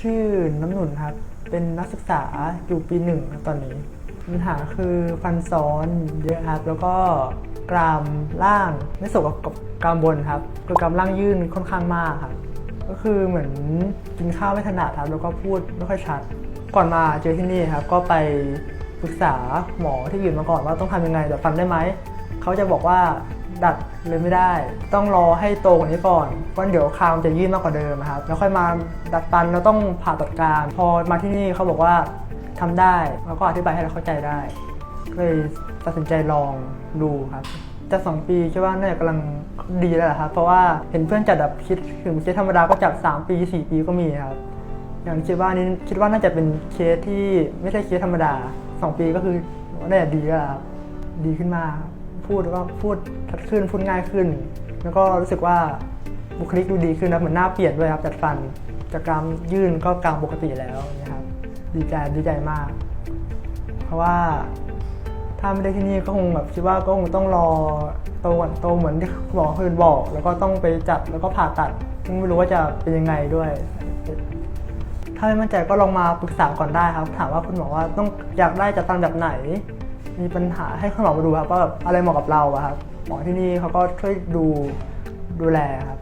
ชื่อน้ำหนุนครับ เป็นนักศึกษาอยู่ปีหนึ่งตอนนี้ ปัญหาคือฟันซ้อนเยอะครับ แล้วก็กรามล่างไม่สมกับกับกรามบนครับคือกรามล่างยื่นค่อนข้างมากครับ ก็คือเหมือนกินข้าวไม่ถนัดครับ แล้วก็พูดไม่ค่อยชัด ก่อนมาเจอที่นี่ครับ ก็ไปปรึกษาหมอที่อื่นมาก่อนว่าต้องทำยังไงแต่ฟันได้ไหม เขาจะบอกว่าดัดเลยไม่ได้ ต้องรอให้โตกว่านี้ก่อนเพราะเดี๋ยวคางจะยื่นมากกว่าเดิมนะครับแล้วค่อยมาดัดฟันแล้วต้องผ่าตัดกรามพอมาที่นี่เขาบอกว่าทำได้แล้วก็อธิบายให้เราเข้าใจได้เลยตัดสินใจลองดูครับจะสองปีคิดว่าน่าจะกำลังดีแล้วครับเพราะว่าเห็นเพื่อนจัดแบบคิดถึงเคสธรรมดาก็จัด3ปี 4 ปีก็มีครับอย่างคิดว่านี้คิดว่าน่าจะเป็นเคสที่ไม่ใช่เคสธรรมดา 2 ปีก็คือน่าจะดีแล้วครับดีขึ้นมาก ครับพูดก็พูดชัดขึ้นพูดง่ายขึ้น แล้วก็รู้สึกว่าบุคลิกดูดีขึ้นนะเหมือนหน้าเปลี่ยนด้วยครับจัดฟันจากกรามยื่นก็กรามปกติแล้วนะครับดีใจดีใจมาก เพราะว่าถ้าไม่ได้ที่นี่ก็คงแบบคิดว่าก็คงต้องรอโตก่อนโตเหมือนที่หมอคนอื่นบอก แล้วก็ต้องไปจัดแล้วก็ผ่าตัดซึ่งไม่รู้ว่าจะเป็นยังไงด้วย ถ้าไม่มั่นใจก็ลองมาปรึกษาก่อนได้ครับ ถามว่าคุณหมอว่าต้องอยากได้จัดฟันแบบไหน มีปัญหาให้คุณหมอมาดูครับว่าแบบอะไรเหมาะกับเราอะครับหมอที่นี่เขาก็ช่วยดูดูแลครับ